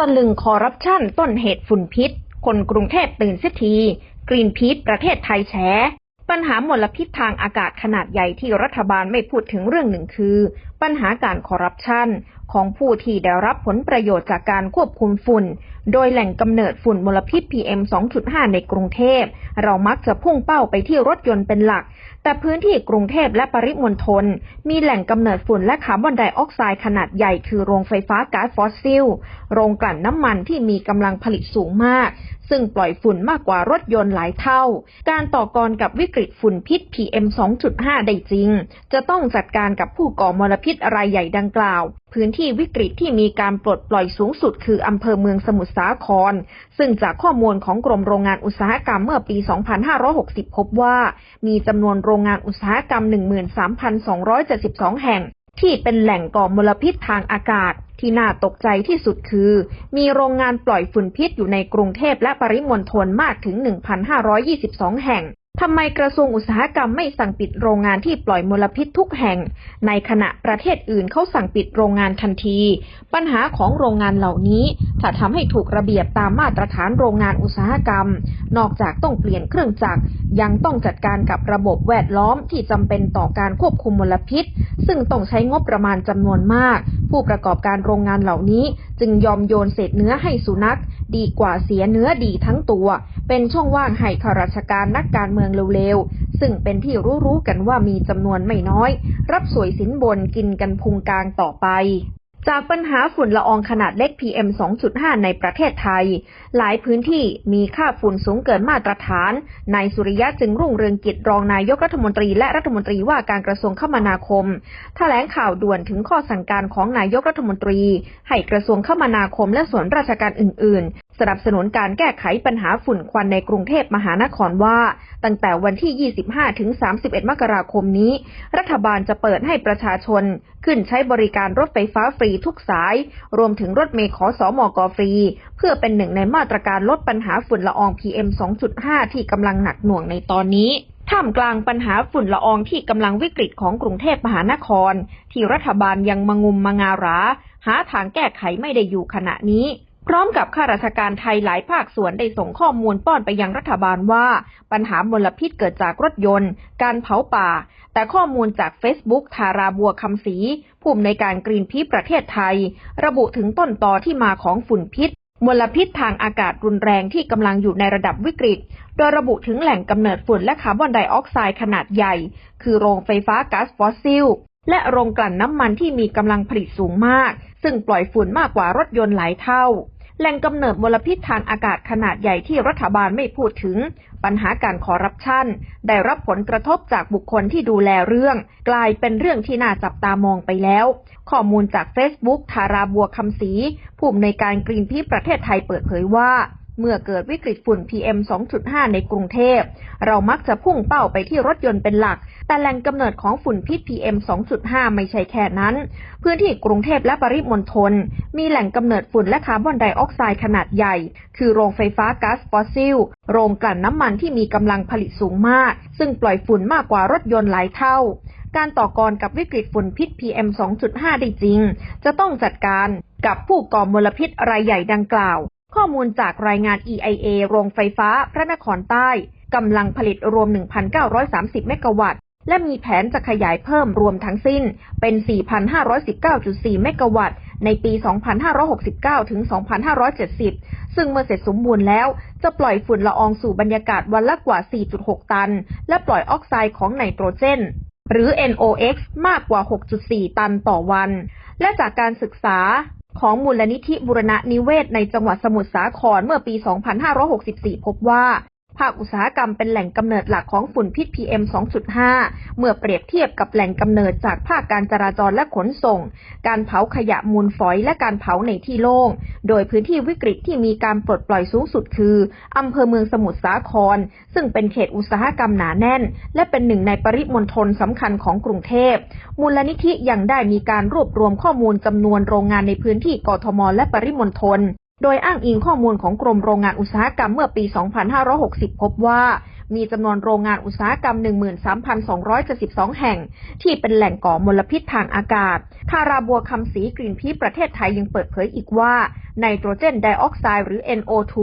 ตะลึงคอรัปชันต้นเหตุฝุ่นพิษ คนกรุงเทพตื่นเสียที กรีนพีทประเทศไทยแฉปัญหามลพิษทางอากาศขนาดใหญ่ที่รัฐบาลไม่พูดถึงเรื่องหนึ่งคือ ปัญหาการคอร์รัปชันของผู้ที่ได้รับผลประโยชน์จากการควบคุมฝุ่น โดยแหล่งกำเนิดฝุ่นมลพิษ PM 2.5 ในกรุงเทพ เรามักจะพุ่งเป้าไปที่รถยนต์เป็นหลัก แต่พื้นที่กรุงเทพและปริมณฑลมีแหล่งกำเนิดฝุ่นและคาร์บอนไดออกไซด์ขนาดใหญ่คือโรงไฟฟ้าก๊าซฟอสซิล โรงกลั่นน้ำมันที่มีกำลังผลิตสูงมาก ซึ่งปล่อยฝุ่นมากกว่ารถยนต์หลายเท่า การต่อกรกับวิกฤตฝุ่นพิษ PM 2.5 ได้จริง จะต้องจัดการกับผู้ก่อมลพิษรายใหญ่ดังกล่าว พื้นที่วิกฤตที่มีการปลดปล่อยสูงสุดคืออำเภอเมืองสมุทรสาคร ซึ่งจากข้อมูลของกรมโรงงานอุตสาหกรรมเมื่อปี 2560 พบว่า มีจำนวนโรงงานอุตสาหกรรม 13,272 แห่งที่เป็นแหล่งก่อมลพิษทางอากาศ ที่น่าตกใจที่สุดคือ มีโรงงานปล่อยฝุ่นพิษอยู่ในกรุงเทพและปริมณฑลมากถึง 1,522 แห่งทำไมกระทรวงอุตสาหกรรมไม่สั่งปิดโรงงานที่ปล่อยมลพิษทุกแห่ง ในขณะประเทศอื่นเขาสั่งปิดโรงงานทันที ปัญหาของโรงงานเหล่านี้ ถ้าทำให้ถูกระเบียบตามมาตรฐานโรงงานอุตสาหกรรม นอกจากต้องเปลี่ยนเครื่องจักร ยังต้องจัดการกับระบบแวดล้อมที่จำเป็นต่อการควบคุมมลพิษ ซึ่งต้องใช้งบประมาณจำนวนมาก ผู้ประกอบการโรงงานเหล่านี้จึงยอมโยนเศษเนื้อให้สุนัข ดีกว่าเสียเนื้อดีทั้งตัว เป็นช่องว่างให้ข้าราชการนักการเมืองเร็วๆ ซึ่งเป็นที่รู้ๆกันว่ามีจำนวนไม่น้อย รับสวยสินบนกินกันพุงกลางต่อไป จากปัญหาฝุ่นละอองขนาดเล็ก PM 2.5 ในประเทศไทย หลายพื้นที่มีค่าฝุ่นสูงเกินมาตรฐาน นายสุริยะจึงรุ่งเรืองกิจรองนายกรัฐมนตรีและรัฐมนตรีว่าการกระทรวงคมนาคมแถลงข่าวด่วนถึงข้อสั่งการของนายกรัฐมนตรี ให้กระทรวงคมนาคมและส่วนราชการอื่น ๆ สนับสนุนการแก้ไขปัญหาฝุ่นควันในกรุงเทพมหานครว่า ตั้งแต่วันที่ 25 ถึง 31 มกราคมนี้ รัฐบาลจะเปิดให้ประชาชน ขึ้นใช้บริการรถไฟฟ้าฟรีทุกสาย รวมถึงรถเมล์ขอสอมอกฟรี เพื่อเป็นหนึ่งในมาตรการลดปัญหาฝุ่นละออง PM 2.5 ที่กำลังหนักหน่วงในตอนนี้ท่ามกลางปัญหาฝุ่นละอองที่กำลังวิกฤตของกรุงเทพมหานคร ที่รัฐบาลยังมงุมมงารา หาทางแก้ไขไม่ได้อยู่ขณะนี้ พร้อมกับข้าราชการไทยหลายภาคส่วนได้ส่งข้อมูลป้อนไปยังรัฐบาลว่า ปัญหามลพิษเกิดจากรถยนต์ การเผาป่า แต่ข้อมูลจาก Facebook ทาราบัวคำศรีผู้อำนวยการกรีนพีประเทศไทย ระบุถึงต้นตอที่มาของฝุ่นพิษมลพิษทางอากาศรุนแรงที่กำลังอยู่ในระดับวิกฤต โดยระบุถึงแหล่งกำเนิดฝุ่นและคาร์บอนไดออกไซด์ขนาดใหญ่ คือโรงไฟฟ้าก๊าซฟอสซิล และโรงกลั่นน้ำมันที่มีกำลังผลิตสูงมาก ซึ่งปล่อยฝุ่นมากกว่ารถยนต์หลายเท่า แหล่งกำเนิดมลพิษทางอากาศขนาดใหญ่ที่รัฐบาลไม่พูดถึง ปัญหาการคอร์รัปชัน ได้รับผลกระทบจากบุคคลที่ดูแลเรื่อง กลายเป็นเรื่องที่น่าจับตามองไปแล้ว ข้อมูลจาก Facebook ทาราบัวคำศรีผู้อำนวยการกรีนพีประเทศไทยเปิดเผยว่า เมื่อเกิดวิกฤตฝุ่น PM 2.5 ในกรุงเทพ เรามักจะพุ่งเป้าไปที่รถยนต์เป็นหลัก แต่แหล่งกำเนิดของฝุ่นพิษ PM 2.5 ไม่ใช่แค่นั้น พื้นที่กรุงเทพและปริมณฑลมีแหล่งกำเนิดฝุ่นและคาร์บอนไดออกไซด์ขนาดใหญ่ คือโรงไฟฟ้าก๊าซฟอสซิล โรงกลั่นน้ำมันที่มีกำลังผลิตสูงมาก ซึ่งปล่อยฝุ่นมากกว่ารถยนต์หลายเท่าการต่อกรกับวิกฤตฝุ่นพิษ PM 2.5 ได้จริง จะต้องจัดการกับผู้ก่อมลพิษรายใหญ่ดังกล่าว ข้อมูลจากรายงาน EIA โรงไฟฟ้า พระนครใต้กำลังผลิตรวม 1,930 เมกะวัตต์ และมีแผนจะขยายเพิ่มรวมทั้งสิ้นเป็น 4,519.4 เมกะวัตต์ ในปี 2569 ถึง 2570 ซึ่งเมื่อเสร็จสมบูรณ์แล้ว จะปล่อยฝุ่นละอองสู่บรรยากาศวันละกว่า 4.6 ตัน และปล่อยออกไซด์ของไนโตรเจน หรือ NOx มากกว่า 6.4 ตันต่อวัน และจากการศึกษา ของมูลนิธิบุรณนิเวศในจังหวัดสมุทรสาครเมื่อปี 2564 พบว่า ภาคอุตสาหกรรมเป็นแหล่งกำเนิดหลักของฝุ่นพิษ PM 2.5 เมื่อเปรียบเทียบกับแหล่งกำเนิดจากภาคการจราจรและขนส่ง การเผาขยะมูลฝอยและการเผาในที่โล่ง โดยพื้นที่วิกฤตที่มีการปลดปล่อยสูงสุดคืออำเภอเมืองสมุทรสาคร ซึ่งเป็นเขตอุตสาหกรรมหนาแน่น และเป็นหนึ่งในปริมณฑลสำคัญของกรุงเทพ มูลนิธิยังได้มีการรวบรวมข้อมูลจำนวนโรงงานในพื้นที่กทม และปริมณฑล โดยอ้างอิงข้อมูลของกรมโรงงานอุตสาหกรรมเมื่อปี 2560 พบว่ามีจำนวนโรงงานอุตสาหกรรม 13,272 แห่ง ที่เป็นแหล่งก่อมลพิษทางอากาศ คาราบัวคำศรีกรีนพีประเทศไทยยังเปิดเผยอีกว่าไนโตรเจนไดออกไซด์หรือ NO2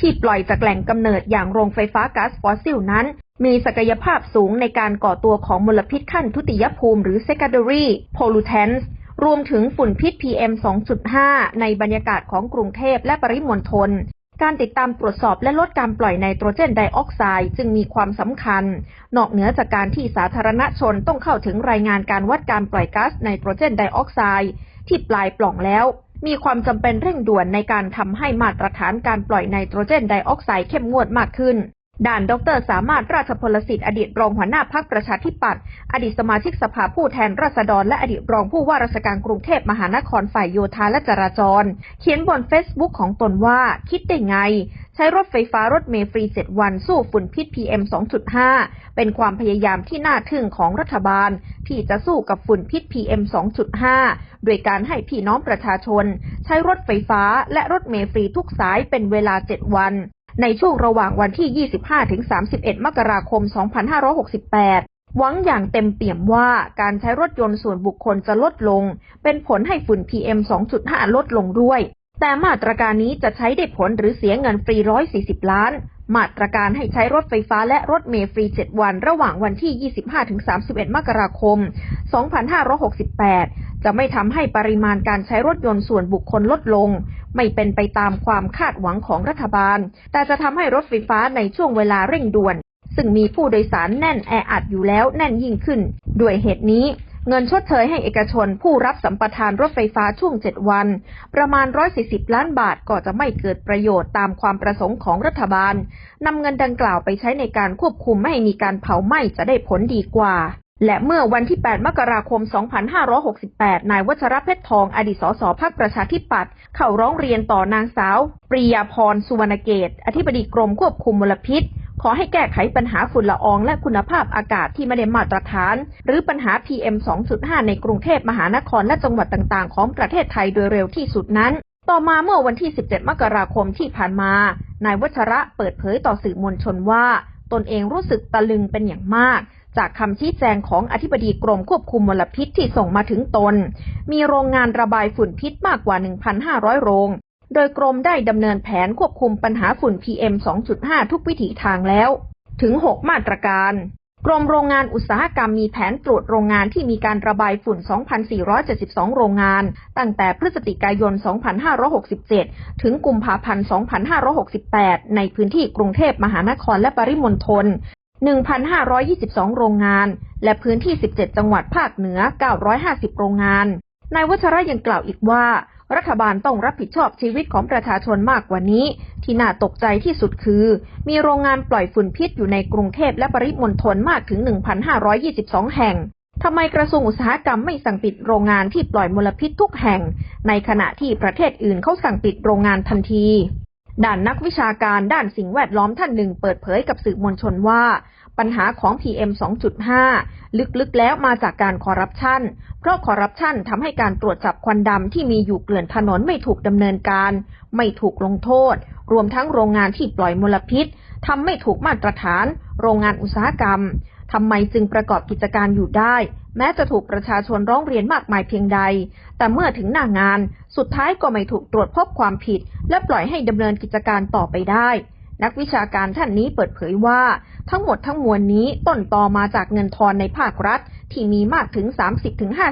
ที่ปล่อยจากแหล่งกำเนิดอย่างโรงไฟฟ้าก๊าซฟอสซิลนั้น มีศักยภาพสูงในการก่อตัวของมลพิษขั้นทุติยภูมิหรือ secondary pollutants รวมถึงฝุ่นพิษ PM 2.5 ในบรรยากาศของกรุงเทพและปริมณฑลการติดตามตรวจสอบและลดการปล่อยไนโตรเจนไดออกไซด์จึงมีความสำคัญ นอกเหนือจากการที่สาธารณชนต้องเข้าถึงรายงานการวัดการปล่อยก๊าซไนโตรเจนไดออกไซด์ที่ปลายปล่องแล้ว มีความจำเป็นเร่งด่วนในการทำให้มาตรฐานการปล่อยไนโตรเจนไดออกไซด์เข้มงวดมากขึ้น ด่านดรสามารถราชพลสิทธิ์อดีตรองหัวหน้าพักประชาธิปัตย์อดีตสมาชิกสภาผู้แทนราษฎรและอดีตรองผู้ว่าราชการกรุงเทพมหานครฝ่ายโยธาและจราจร เขียนบนเฟซบุ๊กของตนว่าคิดได้ไง ใช้รถไฟฟ้ารถเมล์ฟรี7วันสู้ฝุ่นพิษ PM 2.5 เป็นความพยายามที่น่าทึ่งของรัฐบาล ที่จะสู้กับฝุ่นพิษ PM 2.5 โดยการให้พี่น้องประชาชน ใช้รถไฟฟ้าและรถเมล์ฟรีทุกสายเป็นเวลา 7 วัน ในช่วงระหว่างวันที่ 25-31 มกราคม 2568 หวังอย่างเต็มเปี่ยมว่าการใช้รถยนต์ส่วนบุคคลจะลดลง เป็นผลให้ฝุ่น PM 2.5 ลดลงด้วย แต่มาตรการนี้จะใช้ได้ผลหรือเสียเงินฟรี 140 ล้าน มาตรการให้ใช้รถไฟฟ้าและรถเมล์ฟรี 7 วัน ระหว่างวันที่ 25-31 มกราคม 2568 จะไม่ทำให้ปริมาณการใช้รถยนต์ส่วนบุคคลลดลง ไม่เป็นไปตามความคาดหวังของรัฐบาล แต่จะทำให้รถไฟฟ้าในช่วงเวลาเร่งด่วน ซึ่งมีผู้โดยสารแน่นแออัดอยู่แล้วแน่นยิ่งขึ้น ด้วยเหตุนี้เงินชดเชยให้เอกชนผู้รับสัมปทานรถไฟฟ้าช่วง 7 วัน ประมาณ 140 ล้านบาทก็จะไม่เกิดประโยชน์ตามความประสงค์ของรัฐบาลนำเงินดังกล่าวไปใช้ในการควบคุมไม่ให้มีการเผาไหม้จะได้ผลดีกว่า และเมื่อวันที่ 8 มกราคม 2568 นายวัชรเพชรทอง อดีตสสพักประชาธิปัตย์เข้าร้องเรียนต่อนางสาว ปรียาพร สุวรรณเกต อธิบดีกรมควบคุมมลพิษ ขอให้แก้ไขปัญหาฝุ่นละอองและคุณภาพอากาศที่ไม่ได้มาตรฐาน หรือปัญหา PM 2.5 ในกรุงเทพมหานครและจังหวัดต่างๆ ของประเทศไทยโดยเร็วที่สุดนั้น ต่อมาเมื่อวันที่ 17 มกราคมที่ผ่านมา นายวัชระเปิดเผยต่อสื่อมวลชนว่า ตนเองรู้สึกตะลึงเป็นอย่างมาก จากคำชี้แจงของอธิบดีกรมควบคุมมลพิษที่ส่งมาถึงตน มีโรงงานระบายฝุ่นพิษมากกว่า 1,500 โรง โดยกรมได้ดำเนินแผนควบคุมปัญหาฝุ่น PM 2.5 ทุกวิถีทางแล้ว ถึง 6 มาตรการกรมโรงงานอุตสาหกรรมมีแผนตรวจโรงงานที่มีการระบายฝุ่น 2,472 โรงงาน ตั้งแต่พฤศจิกายน 2567 ถึงกุมภาพันธ์ 2568 ในพื้นที่กรุงเทพมหานครและปริมณฑล 1,522 โรงงาน และพื้นที่ 17 จังหวัดภาคเหนือ 950 โรงงาน นายวัชระยังกล่าวอีกว่า รัฐบาลต้องรับผิดชอบชีวิตของประชาชนมากกว่านี้ ที่น่าตกใจที่สุดคือ มีโรงงานปล่อยฝุ่นพิษอยู่ในกรุงเทพและปริมณฑลมากถึง 1,522 แห่งทำไมกระทรวงอุตสาหกรรมไม่สั่งปิดโรงงานที่ปล่อยมลพิษทุกแห่ง ในขณะที่ประเทศอื่นเขาสั่งปิดโรงงานทันที ด้านนักวิชาการด้านสิ่งแวดล้อมท่านหนึ่งเปิดเผยกับสื่อมวลชนว่า ปัญหาของ PM 2.5 ลึกๆแล้วมาจากการคอร์รัปชัน เพราะคอร์รัปชันทำให้การตรวจจับควันดำที่มีอยู่เกลื่อนถนนไม่ถูกดำเนินการ ไม่ถูกลงโทษ รวมทั้งโรงงานที่ปล่อยมลพิษทำไม่ถูกมาตรฐาน โรงงานอุตสาหกรรมทำไมจึงประกอบกิจการอยู่ได้ แม้จะถูกประชาชนร้องเรียนมากมายเพียงใด แต่เมื่อถึงหน้างาน สุดท้ายก็ไม่ถูกตรวจพบความผิด และปล่อยให้ดำเนินกิจการต่อไปได้ นักวิชาการท่านนี้เปิดเผยว่า ทั้งหมดทั้งมวลนี้ต้นตอมาจากเงินทอนในภาครัฐ ที่มีมากถึง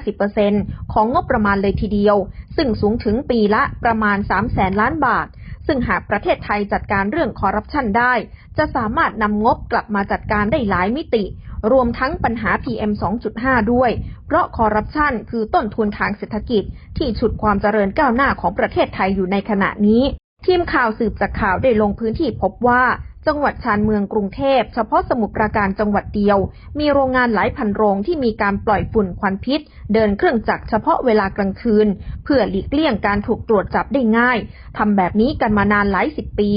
30-50%ของงบประมาณเลยทีเดียว ซึ่งสูงถึงปีละประมาณ3แสนล้านบาทซึ่งหากประเทศไทยจัดการเรื่องคอร์รัปชันได้ จะสามารถนำงบกลับมาจัดการได้หลายมิติ รวมทั้งปัญหา PM 2.5 ด้วย เพราะคอร์รัปชันคือต้นทุนทางเศรษฐกิจ ที่ฉุดความเจริญก้าวหน้าของประเทศไทยอยู่ในขณะนี้ ทีมข่าวสืบจากข่าวได้ลงพื้นที่พบว่าจังหวัดชานเมืองกรุงเทพ เฉพาะสมุทรปราการจังหวัดเดียว มีโรงงานหลายพันโรงที่มีการปล่อยฝุ่นควันพิษ เดินเครื่องจักรเฉพาะเวลากลางคืน เพื่อหลีกเลี่ยงการถูกตรวจจับได้ง่ายทำแบบนี้กันมานานหลายสิบปี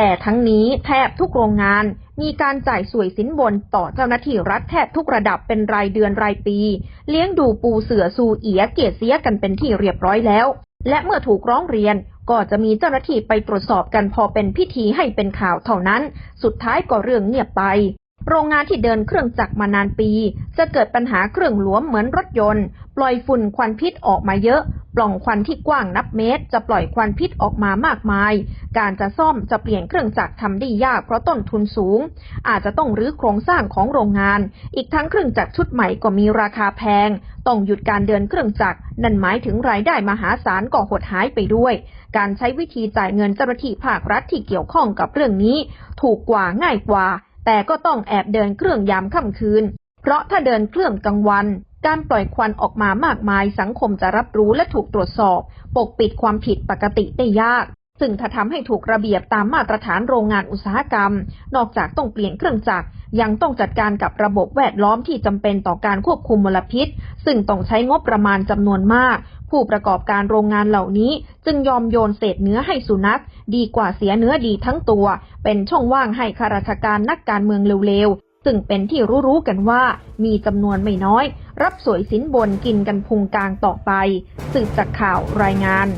แต่ทั้งนี้แทบทุกโรงงานมีการจ่ายสวยสินบนต่อเจ้าหน้าที่รัฐแทบทุกระดับเป็นรายเดือนรายปี เลี้ยงดูปูเสือซูเอียเกียเสียกันเป็นที่เรียบร้อยแล้ว และเมื่อถูกร้องเรียนก็จะมีเจ้าหน้าที่ไปตรวจสอบกันพอเป็นพิธีให้เป็นข่าวเท่านั้น สุดท้ายก็เรื่องเงียบไป โรงงานที่เดินเครื่องจักรมานานปี จะเกิดปัญหาเครื่องหลวมเหมือนรถยนต์ ปล่อยฝุ่นควันพิษออกมาเยอะ ปล่องควันที่กว้างนับเมตร จะปล่อยควันพิษออกมามากมาย การจะซ่อมจะเปลี่ยนเครื่องจักรทำได้ยากเพราะต้นทุนสูง อาจจะต้องรื้อโครงสร้างของโรงงาน อีกทั้งเครื่องจักรชุดใหม่ก็มีราคาแพง ต้องหยุดการเดินเครื่องจักร นั่นหมายถึงรายได้มหาศาลก็หดหายไปด้วย การใช้วิธีจ่ายเงินเจ้าหน้าที่ภาครัฐที่เกี่ยวข้องกับเรื่องนี้ ถูกกว่าง่ายกว่า แต่ก็ต้องแอบเดินเครื่องยามค่ำคืน เพราะถ้าเดินเครื่องกลางวัน การปล่อยควันออกมามากมายสังคมจะรับรู้และถูกตรวจสอบ ปกปิดความผิดปกติได้ยาก ซึ่งถ้าทำให้ถูกระเบียบตามมาตรฐานโรงงานอุตสาหกรรม นอกจากต้องเปลี่ยนเครื่องจักร ยังต้องจัดการกับระบบแวดล้อมที่จำเป็นต่อการควบคุมมลพิษ ซึ่งต้องใช้งบประมาณจำนวนมาก ผู้ประกอบการโรงงานเหล่านี้จึงยอมโยนเศษเนื้อให้สุนัข ดีกว่าเสียเนื้อดีทั้งตัว เป็นช่องว่างให้ข้าราชการนักการเมืองเร็วๆ ซึ่งเป็นที่รู้ๆกันว่ามีจำนวนไม่น้อย รับสวยสินบนกินกันพุงกลางต่อไปสืบจากข่าวรายงาน